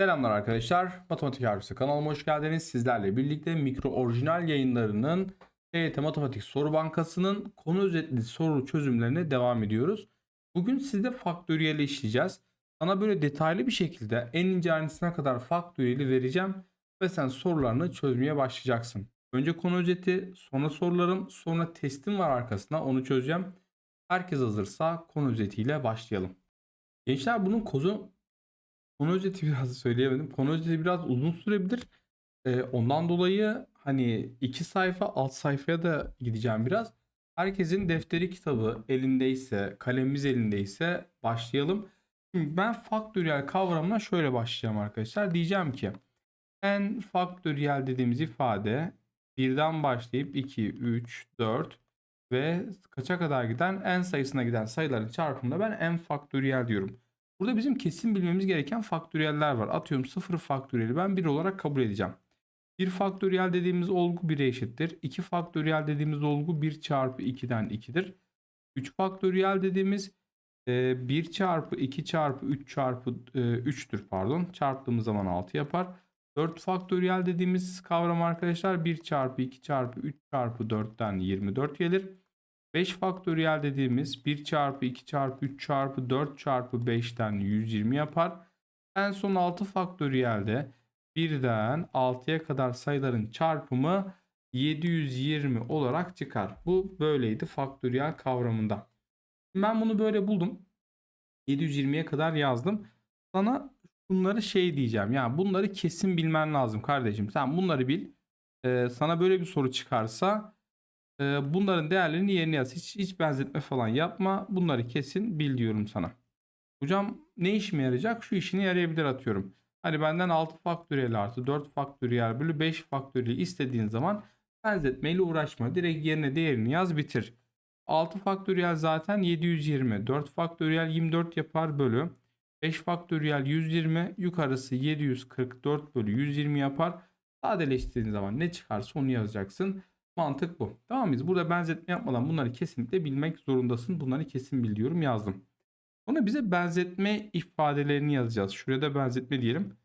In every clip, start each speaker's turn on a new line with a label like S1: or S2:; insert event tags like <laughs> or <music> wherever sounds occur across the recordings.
S1: Selamlar arkadaşlar. Matematik Harfisi kanalıma hoş geldiniz. Sizlerle birlikte mikro orijinal yayınlarının TYT Matematik Soru Bankası'nın konu özetli soru çözümlerine devam ediyoruz. Bugün sizde faktöriyeli işleyeceğiz. Sana böyle detaylı bir şekilde en ince ayrıntısına kadar faktöriyeli vereceğim ve sen sorularını çözmeye başlayacaksın. Önce konu özeti, sonra sorularım, sonra testim var arkasında onu çözeceğim. Herkes hazırsa konu özetiyle başlayalım. Gençler bunun kozu Konu <laughs> özeti biraz söyleyemedim. Konu özeti biraz uzun sürebilir. Ee, ondan dolayı hani iki sayfa alt sayfaya da gideceğim biraz. Herkesin defteri kitabı elindeyse, kalemimiz elindeyse başlayalım. Şimdi ben faktöriyel kavramına şöyle başlayacağım arkadaşlar. Diyeceğim ki n faktöriyel dediğimiz ifade birden başlayıp 2, 3, 4 ve kaça kadar giden n sayısına giden sayıların çarpımında ben n faktöriyel diyorum. Burada bizim kesin bilmemiz gereken faktöriyeller var. Atıyorum 0 faktöriyeli ben 1 olarak kabul edeceğim. 1 faktöriyel dediğimiz olgu 1'e eşittir. 2 faktöriyel dediğimiz olgu 1 çarpı 2'den 2'dir. 3 faktöriyel dediğimiz 1 çarpı 2 çarpı 3 çarpı 3'tür pardon. Çarptığımız zaman 6 yapar. 4 faktöriyel dediğimiz kavram arkadaşlar 1 çarpı 2 çarpı 3 çarpı 4'ten 24 gelir. 5 faktöriyel dediğimiz 1 çarpı 2 çarpı 3 çarpı 4 çarpı 5'ten 120 yapar. En son 6 faktöriyelde 1'den 6'ya kadar sayıların çarpımı 720 olarak çıkar. Bu böyleydi faktöriyel kavramında. Ben bunu böyle buldum. 720'ye kadar yazdım. Sana bunları şey diyeceğim. Yani bunları kesin bilmen lazım kardeşim. Sen bunları bil. Ee, sana böyle bir soru çıkarsa ee, bunların değerlerini yerine yaz. Hiç, hiç benzetme falan yapma. Bunları kesin bil diyorum sana. Hocam ne işime yarayacak? Şu işine yarayabilir atıyorum. Hani benden 6 faktöriyel artı 4 faktöriyel bölü 5 faktöriyel istediğin zaman benzetmeyle uğraşma. Direkt yerine değerini yaz bitir. 6 faktöriyel zaten 720. 4 faktöriyel 24 yapar bölü. 5 faktöriyel 120. Yukarısı 744 bölü 120 yapar. Sadeleştirdiğin zaman ne çıkarsa onu yazacaksın. Mantık bu. Tamam mıyız? Burada benzetme yapmadan bunları kesinlikle bilmek zorundasın. Bunları kesin biliyorum yazdım. Sonra bize benzetme ifadelerini yazacağız. Şuraya da benzetme diyelim.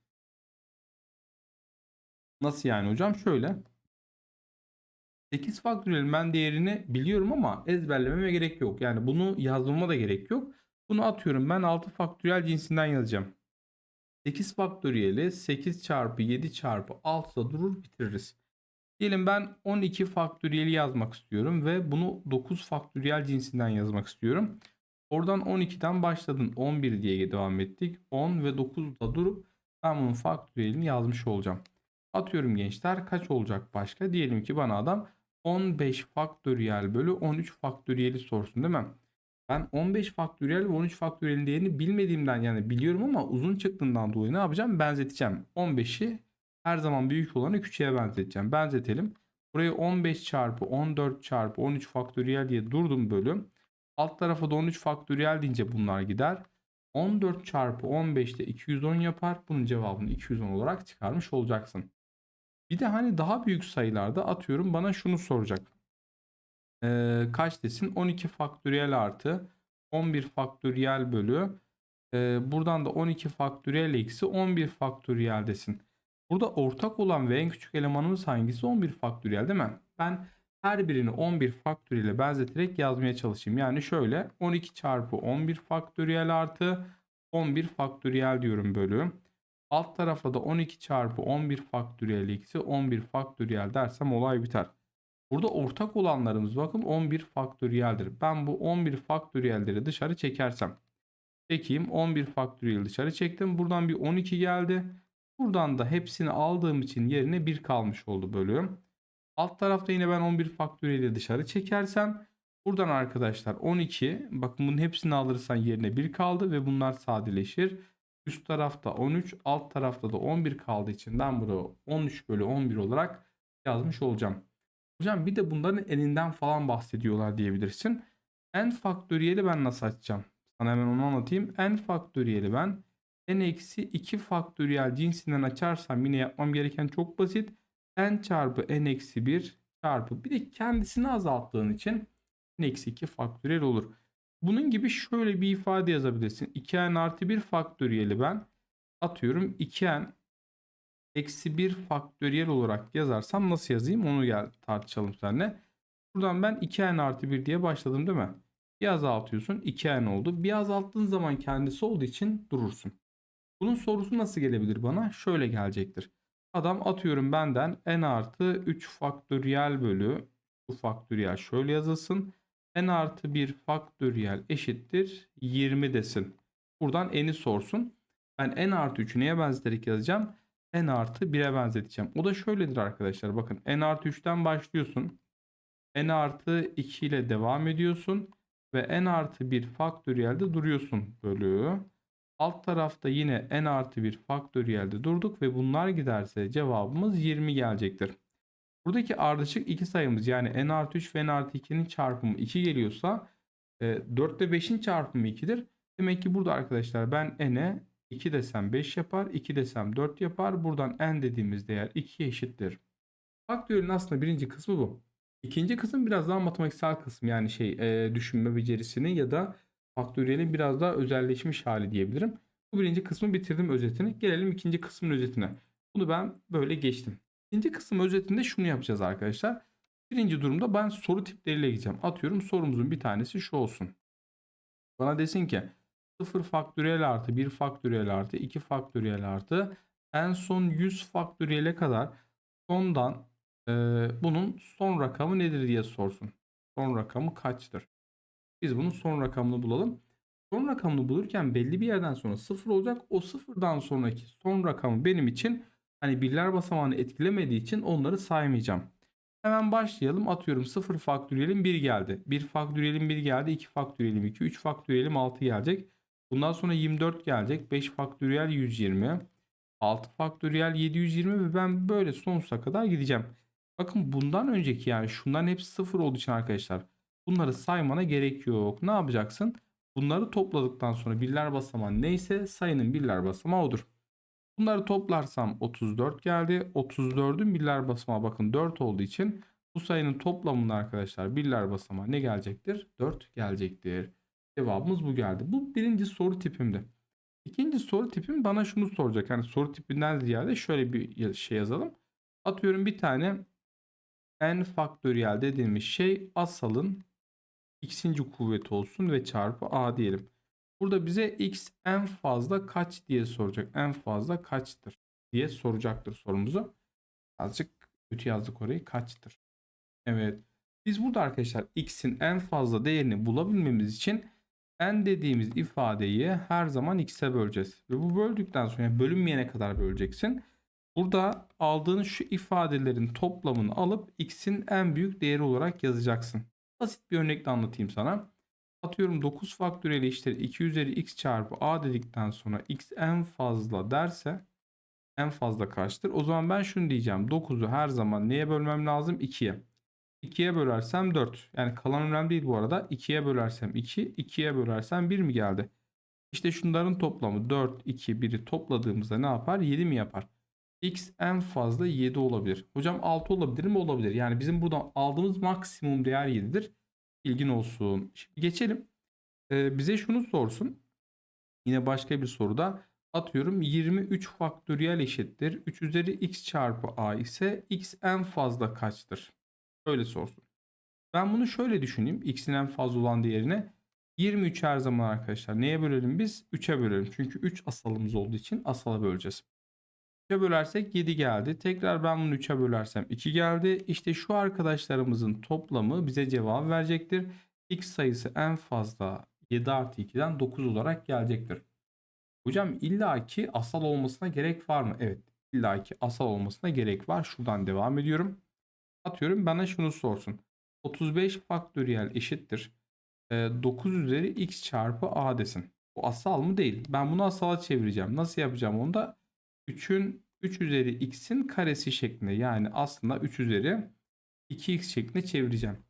S1: Nasıl yani hocam? Şöyle. 8 faktöriyel ben değerini biliyorum ama ezberlememe gerek yok. Yani bunu yazmama da gerek yok. Bunu atıyorum ben 6 faktöriyel cinsinden yazacağım. 8 faktöriyeli 8 çarpı 7 çarpı 6'da durur bitiririz. Diyelim ben 12 faktöriyeli yazmak istiyorum ve bunu 9 faktöriyel cinsinden yazmak istiyorum. Oradan 12'den başladın 11 diye devam ettik. 10 ve 9'da durup ben bunun faktöriyelini yazmış olacağım. Atıyorum gençler kaç olacak başka? Diyelim ki bana adam 15 faktöriyel bölü 13 faktöriyeli sorsun değil mi? Ben 15 faktöriyel ve 13 faktöriyelin değerini bilmediğimden yani biliyorum ama uzun çıktığından dolayı ne yapacağım? Benzeteceğim. 15'i her zaman büyük olanı küçüğe benzeteceğim. Benzetelim. Burayı 15 çarpı 14 çarpı 13 faktöriyel diye durdum bölüm. Alt tarafa da 13 faktöriyel deyince bunlar gider. 14 çarpı 15 de 210 yapar. Bunun cevabını 210 olarak çıkarmış olacaksın. Bir de hani daha büyük sayılarda atıyorum bana şunu soracak. Ee, kaç desin? 12 faktöriyel artı 11 faktöriyel bölü. Ee, buradan da 12 faktöriyel eksi 11 faktöriyel desin. Burada ortak olan ve en küçük elemanımız hangisi? 11 faktöriyel değil mi? Ben her birini 11 faktöriyel benzeterek yazmaya çalışayım. Yani şöyle 12 çarpı 11 faktöriyel artı 11 faktöriyel diyorum bölü. Alt tarafa da 12 çarpı 11 faktöriyel eksi 11 faktöriyel dersem olay biter. Burada ortak olanlarımız bakın 11 faktöriyeldir. Ben bu 11 faktöriyelleri dışarı çekersem. Çekeyim 11 faktöriyel dışarı çektim. Buradan bir 12 geldi. Buradan da hepsini aldığım için yerine 1 kalmış oldu bölüm. Alt tarafta yine ben 11 faktöriyeli dışarı çekersem buradan arkadaşlar 12 bakın bunun hepsini alırsan yerine 1 kaldı ve bunlar sadeleşir. Üst tarafta 13 alt tarafta da 11 kaldığı için ben bunu 13 bölü 11 olarak yazmış olacağım. Hocam bir de bunların eninden falan bahsediyorlar diyebilirsin. n faktöriyeli ben nasıl açacağım? Sana hemen onu anlatayım. n faktöriyeli ben n-2 faktöriyel cinsinden açarsam yine yapmam gereken çok basit. n çarpı n-1 çarpı bir de kendisini azalttığın için n-2 faktöriyel olur. Bunun gibi şöyle bir ifade yazabilirsin. 2n artı 1 faktöriyeli ben atıyorum 2n eksi 1 faktöriyel olarak yazarsam nasıl yazayım onu gel tartışalım seninle. Buradan ben 2n artı 1 diye başladım değil mi? Bir azaltıyorsun 2n oldu. Bir azalttığın zaman kendisi olduğu için durursun. Bunun sorusu nasıl gelebilir bana? Şöyle gelecektir. Adam atıyorum benden n artı 3 faktöriyel bölü bu faktöriyel şöyle yazılsın. n artı 1 faktöriyel eşittir 20 desin. Buradan n'i sorsun. Ben n artı 3'ü neye benzeterek yazacağım? n artı 1'e benzeteceğim. O da şöyledir arkadaşlar. Bakın n artı 3'ten başlıyorsun. n artı 2 ile devam ediyorsun. Ve n artı 1 faktöriyelde duruyorsun bölü. Alt tarafta yine n artı 1 faktöriyelde durduk ve bunlar giderse cevabımız 20 gelecektir. Buradaki ardışık iki sayımız yani n artı 3 ve n artı 2'nin çarpımı 2 geliyorsa e, 4 ile 5'in çarpımı 2'dir. Demek ki burada arkadaşlar ben n'e 2 desem 5 yapar, 2 desem 4 yapar. Buradan n dediğimiz değer 2'ye eşittir. Faktörün aslında birinci kısmı bu. İkinci kısım biraz daha matematiksel kısım yani şey e, düşünme becerisini ya da faktöriyelin biraz daha özelleşmiş hali diyebilirim. Bu birinci kısmı bitirdim özetini. Gelelim ikinci kısmın özetine. Bunu ben böyle geçtim. İkinci kısım özetinde şunu yapacağız arkadaşlar. Birinci durumda ben soru tipleriyle gideceğim. Atıyorum sorumuzun bir tanesi şu olsun. Bana desin ki 0 faktöriyel artı 1 faktöriyel artı 2 faktöriyel artı en son 100 faktöriyele kadar sondan e, bunun son rakamı nedir diye sorsun. Son rakamı kaçtır? Biz bunun son rakamını bulalım. Son rakamını bulurken belli bir yerden sonra 0 olacak. O sıfırdan sonraki son rakamı benim için hani birler basamağını etkilemediği için onları saymayacağım. Hemen başlayalım. Atıyorum 0 faktöriyelin 1 geldi. 1 faktöriyelin 1 geldi. 2 faktöriyelin 2. 3 faktöriyelin 6 gelecek. Bundan sonra 24 gelecek. 5 faktöriyel 120. 6 faktöriyel 720 ve ben böyle sonsuza kadar gideceğim. Bakın bundan önceki yani şundan hepsi 0 olduğu için arkadaşlar bunları saymana gerek yok. Ne yapacaksın? Bunları topladıktan sonra birler basamağı neyse sayının birler basamağı odur. Bunları toplarsam 34 geldi. 34'ün birler basamağı bakın 4 olduğu için bu sayının toplamında arkadaşlar birler basamağı ne gelecektir? 4 gelecektir. Cevabımız bu geldi. Bu birinci soru tipimdi. İkinci soru tipim bana şunu soracak. Yani soru tipinden ziyade şöyle bir şey yazalım. Atıyorum bir tane n faktöriyel dediğimiz şey asalın x'inci kuvveti olsun ve çarpı a diyelim. Burada bize x en fazla kaç diye soracak. En fazla kaçtır diye soracaktır sorumuzu. Azıcık kötü yazdık orayı. Kaçtır? Evet. Biz burada arkadaşlar x'in en fazla değerini bulabilmemiz için n dediğimiz ifadeyi her zaman x'e böleceğiz. Ve bu böldükten sonra yani bölünmeyene kadar böleceksin. Burada aldığın şu ifadelerin toplamını alıp x'in en büyük değeri olarak yazacaksın. Basit bir örnekle anlatayım sana. Atıyorum 9 faktöriyel eşittir 2 üzeri x çarpı a dedikten sonra x en fazla derse en fazla kaçtır? O zaman ben şunu diyeceğim. 9'u her zaman neye bölmem lazım? 2'ye. 2'ye bölersem 4. Yani kalan önemli değil bu arada. 2'ye bölersem 2, 2'ye bölersem 1 mi geldi? İşte şunların toplamı 4, 2, 1'i topladığımızda ne yapar? 7 mi yapar? X en fazla 7 olabilir. Hocam 6 olabilir mi? Olabilir. Yani bizim buradan aldığımız maksimum değer 7'dir. İlgin olsun. Şimdi geçelim. Ee, bize şunu sorsun. Yine başka bir soruda atıyorum 23 faktöriyel eşittir. 3 üzeri x çarpı a ise x en fazla kaçtır? Öyle sorsun. Ben bunu şöyle düşüneyim. X'in en fazla olan değerine 23 her zaman arkadaşlar. Neye bölelim biz? 3'e bölelim. Çünkü 3 asalımız olduğu için asala böleceğiz. 3'e bölersek 7 geldi. Tekrar ben bunu 3'e bölersem 2 geldi. İşte şu arkadaşlarımızın toplamı bize cevap verecektir. X sayısı en fazla 7 artı 2'den 9 olarak gelecektir. Hocam illaki asal olmasına gerek var mı? Evet illaki asal olmasına gerek var. Şuradan devam ediyorum. Atıyorum bana şunu sorsun. 35 faktöriyel eşittir. 9 üzeri x çarpı a desin. Bu asal mı değil. Ben bunu asala çevireceğim. Nasıl yapacağım onu da 3'ün 3 üzeri x'in karesi şeklinde yani aslında 3 üzeri 2x şeklinde çevireceğim.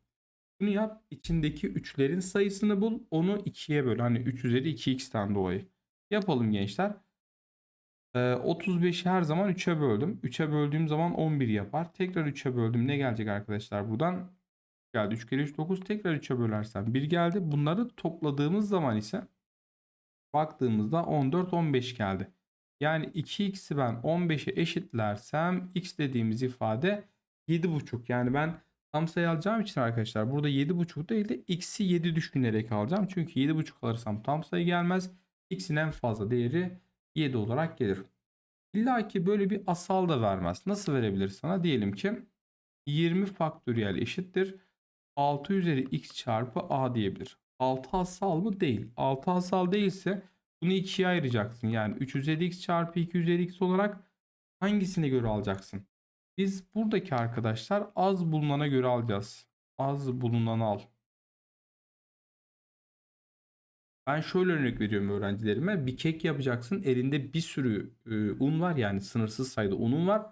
S1: Bunu yap içindeki 3'lerin sayısını bul onu 2'ye böl. Hani 3 üzeri 2x'ten dolayı. Yapalım gençler. Ee, 35'i her zaman 3'e böldüm. 3'e böldüğüm zaman 11 yapar. Tekrar 3'e böldüm. Ne gelecek arkadaşlar buradan? Geldi 3 kere 3 9 tekrar 3'e bölersem 1 geldi. Bunları topladığımız zaman ise baktığımızda 14 15 geldi. Yani 2x'i ben 15'e eşitlersem x dediğimiz ifade 7,5. Yani ben tam sayı alacağım için arkadaşlar burada 7,5 değil de x'i 7 düşünerek alacağım. Çünkü 7,5 alırsam tam sayı gelmez. x'in en fazla değeri 7 olarak gelir. İlla ki böyle bir asal da vermez. Nasıl verebilir sana? Diyelim ki 20 faktöriyel eşittir. 6 üzeri x çarpı a diyebilir. 6 asal mı? Değil. 6 asal değilse bunu ikiye ayıracaksın. Yani 3 üzeri x çarpı 2 üzeri x olarak hangisine göre alacaksın? Biz buradaki arkadaşlar az bulunana göre alacağız. Az bulunanı al. Ben şöyle örnek veriyorum öğrencilerime. Bir kek yapacaksın. Elinde bir sürü e, un var. Yani sınırsız sayıda unun var.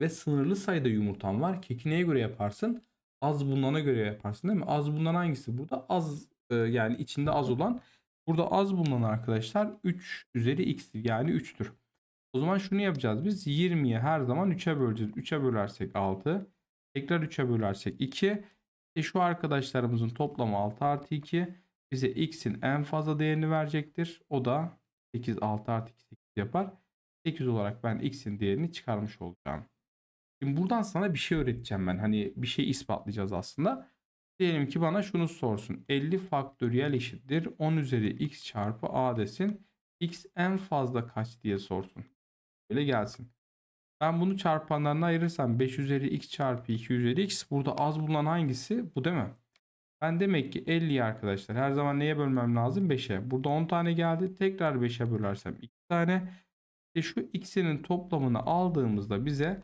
S1: Ve sınırlı sayıda yumurtan var. Keki neye göre yaparsın? Az bulunana göre yaparsın değil mi? Az bulunan hangisi? Burada az e, yani içinde az olan. Burada az bulunan arkadaşlar 3 üzeri x yani 3'tür. O zaman şunu yapacağız biz 20'yi her zaman 3'e böleceğiz. 3'e bölersek 6. Tekrar 3'e bölersek 2. E şu arkadaşlarımızın toplamı 6 artı 2 bize x'in en fazla değerini verecektir. O da 8 6 artı 2 8 yapar. 8 olarak ben x'in değerini çıkarmış olacağım. Şimdi buradan sana bir şey öğreteceğim ben. Hani bir şey ispatlayacağız aslında. Diyelim ki bana şunu sorsun. 50 faktöriyel eşittir 10 üzeri x çarpı a desin. x en fazla kaç diye sorsun. Böyle gelsin. Ben bunu çarpanlarına ayırırsam 5 üzeri x çarpı 2 üzeri x. Burada az bulunan hangisi? Bu değil mi? Ben demek ki 50'yi arkadaşlar her zaman neye bölmem lazım? 5'e. Burada 10 tane geldi. Tekrar 5'e bölersem 2 tane. E şu x'inin toplamını aldığımızda bize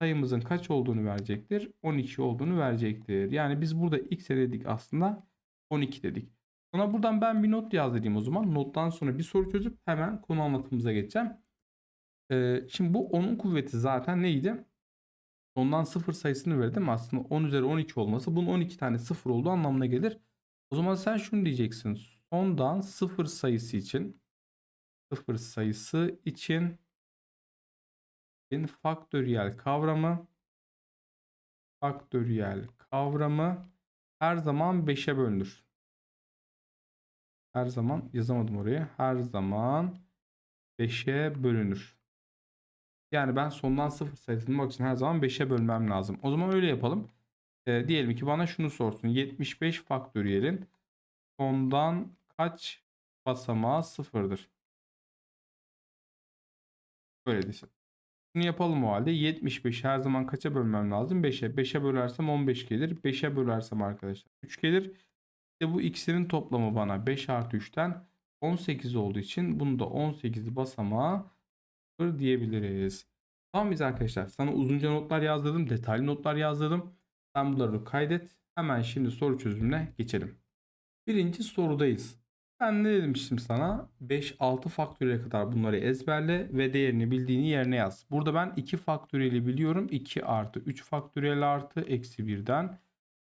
S1: sayımızın kaç olduğunu verecektir? 12 olduğunu verecektir. Yani biz burada x'e dedik aslında 12 dedik. Sonra buradan ben bir not yazdırayım o zaman. Nottan sonra bir soru çözüp hemen konu anlatımımıza geçeceğim. Ee, şimdi bu 10'un kuvveti zaten neydi? Ondan 0 sayısını verdim. Aslında 10 üzeri 12 olması bunun 12 tane 0 olduğu anlamına gelir. O zaman sen şunu diyeceksin. Sondan 0 sayısı için 0 sayısı için faktöriyel kavramı faktöriyel kavramı her zaman 5'e bölünür. Her zaman yazamadım oraya. Her zaman 5'e bölünür. Yani ben sondan 0 sayısını bulmak için her zaman 5'e bölmem lazım. O zaman öyle yapalım. E, diyelim ki bana şunu sorsun. 75 faktöriyelin sondan kaç basamağı sıfırdır? Böyle desin. Bunu yapalım o halde. 75 her zaman kaça bölmem lazım? 5'e. 5'e bölersem 15 gelir. 5'e bölersem arkadaşlar 3 gelir. İşte bu x'lerin toplamı bana 5 artı 3'ten 18 olduğu için bunu da 18 basamağı sıfır diyebiliriz. Tamam biz arkadaşlar sana uzunca notlar yazdırdım. Detaylı notlar yazdırdım. Sen bunları kaydet. Hemen şimdi soru çözümüne geçelim. Birinci sorudayız. Ben ne demiştim sana? 5-6 faktöriyel kadar bunları ezberle ve değerini bildiğini yerine yaz. Burada ben 2 faktöriyeli biliyorum. 2 artı 3 faktöriyel artı eksi 1'den.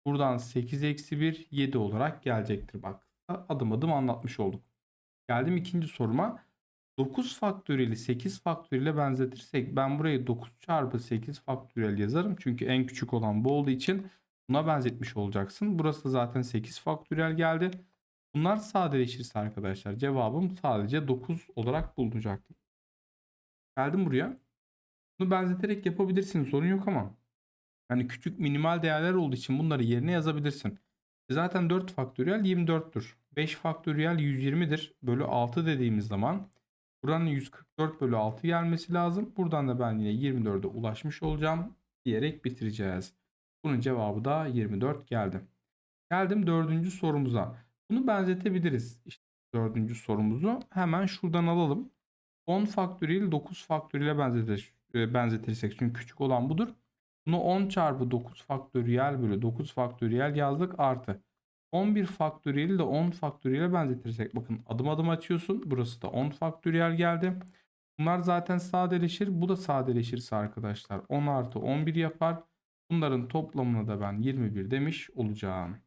S1: Buradan 8 eksi 1 7 olarak gelecektir. Bak adım adım anlatmış olduk. Geldim ikinci soruma. 9 faktöriyeli 8 faktöriyele benzetirsek ben burayı 9 çarpı 8 faktöriyel yazarım. Çünkü en küçük olan bu olduğu için buna benzetmiş olacaksın. Burası zaten 8 faktöriyel geldi. Bunlar sadeleşirse arkadaşlar cevabım sadece 9 olarak bulunacaktır. Geldim buraya. Bunu benzeterek yapabilirsin sorun yok ama. Hani küçük minimal değerler olduğu için bunları yerine yazabilirsin. Zaten 4 faktöriyel 24'tür. 5 faktöriyel 120'dir. Bölü 6 dediğimiz zaman buranın 144 bölü 6 gelmesi lazım. Buradan da ben yine 24'e ulaşmış olacağım diyerek bitireceğiz. Bunun cevabı da 24 geldi. Geldim dördüncü sorumuza. Bunu benzetebiliriz. İşte dördüncü sorumuzu hemen şuradan alalım. 10 faktöriyel 9 faktöriyele benzetir, e, benzetirsek çünkü küçük olan budur. Bunu 10 çarpı 9 faktöriyel bölü 9 faktöriyel yazdık artı. 11 faktöriyeli de 10 faktöriyele benzetirsek bakın adım adım açıyorsun. Burası da 10 faktöriyel geldi. Bunlar zaten sadeleşir. Bu da sadeleşirse arkadaşlar 10 artı 11 yapar. Bunların toplamına da ben 21 demiş olacağım.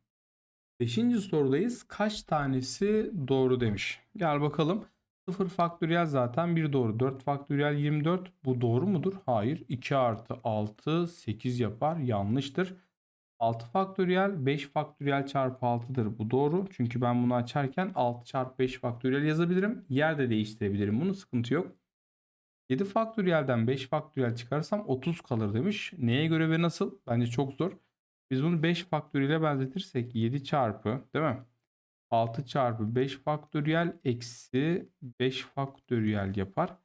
S1: Beşinci sorudayız. Kaç tanesi doğru demiş. Gel bakalım. 0 faktöriyel zaten bir doğru. 4 faktöriyel 24. Bu doğru mudur? Hayır. 2 artı 6 8 yapar. Yanlıştır. 6 faktöriyel 5 faktöriyel çarpı 6'dır. Bu doğru. Çünkü ben bunu açarken 6 çarpı 5 faktöriyel yazabilirim. Yer de değiştirebilirim. Bunu sıkıntı yok. 7 faktöriyelden 5 faktöriyel çıkarsam 30 kalır demiş. Neye göre ve nasıl? Bence çok zor. Biz bunu 5 faktöriyele benzetirsek 7 çarpı değil mi? 6 çarpı 5 faktöriyel eksi 5 faktöriyel yapar.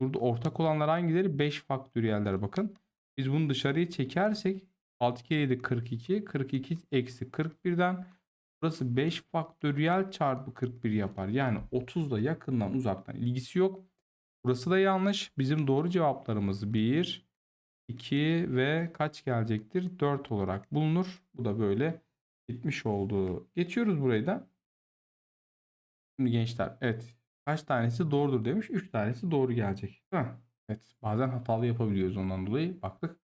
S1: Burada ortak olanlar hangileri? 5 faktöriyeller bakın. Biz bunu dışarıya çekersek 6 kere 7 42. 42 eksi 41'den burası 5 faktöriyel çarpı 41 yapar. Yani 30 da yakından uzaktan ilgisi yok. Burası da yanlış. Bizim doğru cevaplarımız 1, 2 ve kaç gelecektir? 4 olarak bulunur. Bu da böyle bitmiş oldu. Geçiyoruz burayı da. Şimdi gençler evet kaç tanesi doğrudur demiş. 3 tanesi doğru gelecek. Değil mi? Evet bazen hatalı yapabiliyoruz ondan dolayı baktık.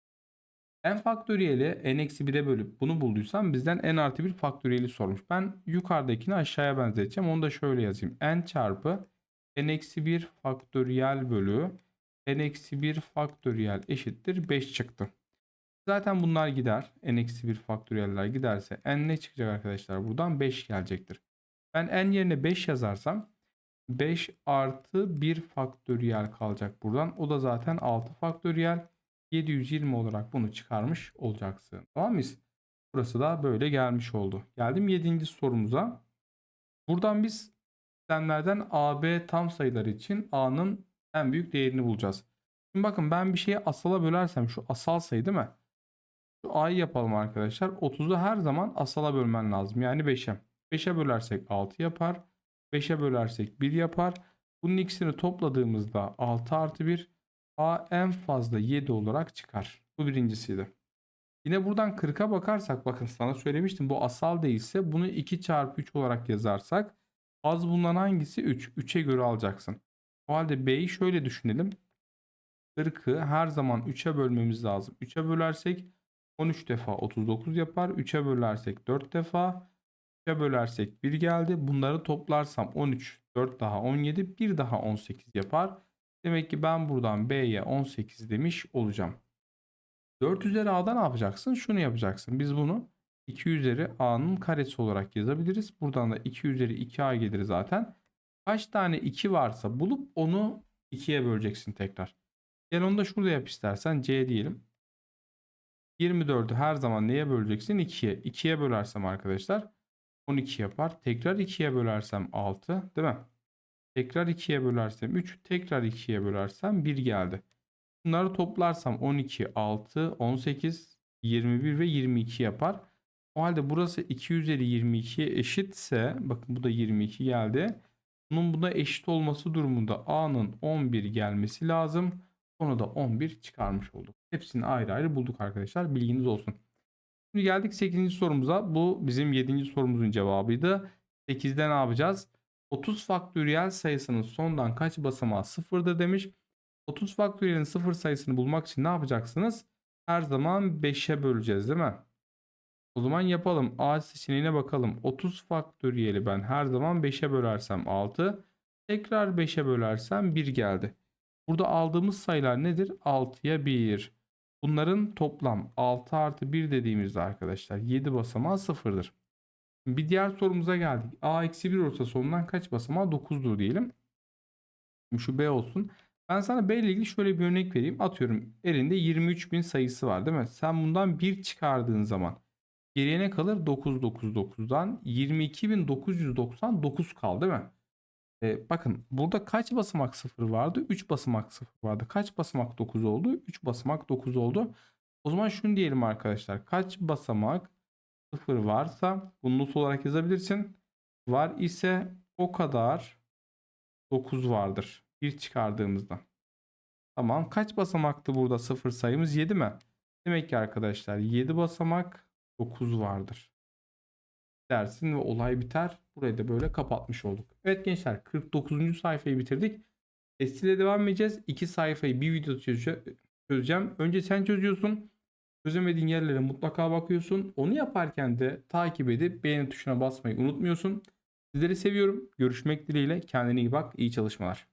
S1: n faktöriyeli n-1'e bölüp bunu bulduysam bizden n artı 1 faktöriyeli sormuş. Ben yukarıdakini aşağıya benzeteceğim. Onu da şöyle yazayım. n çarpı n-1 faktöriyel bölü n-1 faktöriyel eşittir 5 çıktı. Zaten bunlar gider. n-1 faktöriyeller giderse n ne çıkacak arkadaşlar? Buradan 5 gelecektir. Ben n yerine 5 yazarsam 5 artı 1 faktöriyel kalacak buradan. O da zaten 6 faktöriyel. 720 olarak bunu çıkarmış olacaksın. Tamam mıyız? Burası da böyle gelmiş oldu. Geldim 7. sorumuza. Buradan biz sistemlerden AB tam sayılar için A'nın en büyük değerini bulacağız. Şimdi bakın ben bir şeyi asala bölersem şu asal sayı değil mi? Şu A'yı yapalım arkadaşlar. 30'u her zaman asala bölmen lazım. Yani 5'e. 5'e bölersek 6 yapar. 5'e bölersek 1 yapar. Bunun ikisini topladığımızda 6 artı 1 A en fazla 7 olarak çıkar. Bu birincisiydi. Yine buradan 40'a bakarsak bakın sana söylemiştim bu asal değilse bunu 2 çarpı 3 olarak yazarsak az bulunan hangisi 3? 3'e göre alacaksın. O halde B'yi şöyle düşünelim. 40'ı her zaman 3'e bölmemiz lazım. 3'e bölersek 13 defa 39 yapar. 3'e bölersek 4 defa. 3'e bölersek 1 geldi. Bunları toplarsam 13, 4 daha 17, 1 daha 18 yapar. Demek ki ben buradan B'ye 18 demiş olacağım. 4 üzeri A'da ne yapacaksın? Şunu yapacaksın. Biz bunu 2 üzeri A'nın karesi olarak yazabiliriz. Buradan da 2 üzeri 2A gelir zaten. Kaç tane 2 varsa bulup onu 2'ye böleceksin tekrar. Gel onu da şurada yap istersen. C diyelim. 24'ü her zaman neye böleceksin? 2'ye. 2'ye bölersem arkadaşlar 12 yapar. Tekrar 2'ye bölersem 6 değil mi? Tekrar 2'ye bölersem 3. Tekrar 2'ye bölersem 1 geldi. Bunları toplarsam 12, 6, 18, 21 ve 22 yapar. O halde burası 2 üzeri 22'ye eşitse bakın bu da 22 geldi. Bunun buna eşit olması durumunda A'nın 11 gelmesi lazım. Onu da 11 çıkarmış olduk. Hepsini ayrı ayrı bulduk arkadaşlar. Bilginiz olsun. Şimdi geldik 8. sorumuza. Bu bizim 7. sorumuzun cevabıydı. 8'de ne yapacağız? 30 faktöriyel sayısının sondan kaç basamağı sıfırdır demiş. 30 faktöriyelin sıfır sayısını bulmak için ne yapacaksınız? Her zaman 5'e böleceğiz değil mi? O zaman yapalım. A seçeneğine bakalım. 30 faktöriyeli ben her zaman 5'e bölersem 6. Tekrar 5'e bölersem 1 geldi. Burada aldığımız sayılar nedir? 6'ya 1. Bunların toplam 6 artı 1 dediğimizde arkadaşlar 7 basamağı sıfırdır. Bir diğer sorumuza geldik. A eksi 1 olsa sonundan kaç basamağı 9'dur diyelim. Şu B olsun. Ben sana B ile ilgili şöyle bir örnek vereyim. Atıyorum elinde 23.000 sayısı var değil mi? Sen bundan 1 çıkardığın zaman geriye ne kalır? 999'dan 22.999 kaldı değil mi? Ee, bakın burada kaç basamak 0 vardı? 3 basamak 0 vardı. Kaç basamak 9 oldu? 3 basamak 9 oldu. O zaman şunu diyelim arkadaşlar. Kaç basamak 0 varsa bunu not olarak yazabilirsin. Var ise o kadar 9 vardır. 1 çıkardığımızda. Tamam. Kaç basamaktı burada 0 sayımız? 7 mi? Demek ki arkadaşlar 7 basamak 9 vardır. Dersin ve olay biter. Burayı da böyle kapatmış olduk. Evet gençler 49. sayfayı bitirdik. Testiyle devam edeceğiz. 2 sayfayı bir video çözeceğim. Önce sen çözüyorsun. Çözemediğin yerlere mutlaka bakıyorsun. Onu yaparken de takip edip beğeni tuşuna basmayı unutmuyorsun. Sizleri seviyorum. Görüşmek dileğiyle. Kendine iyi bak. İyi çalışmalar.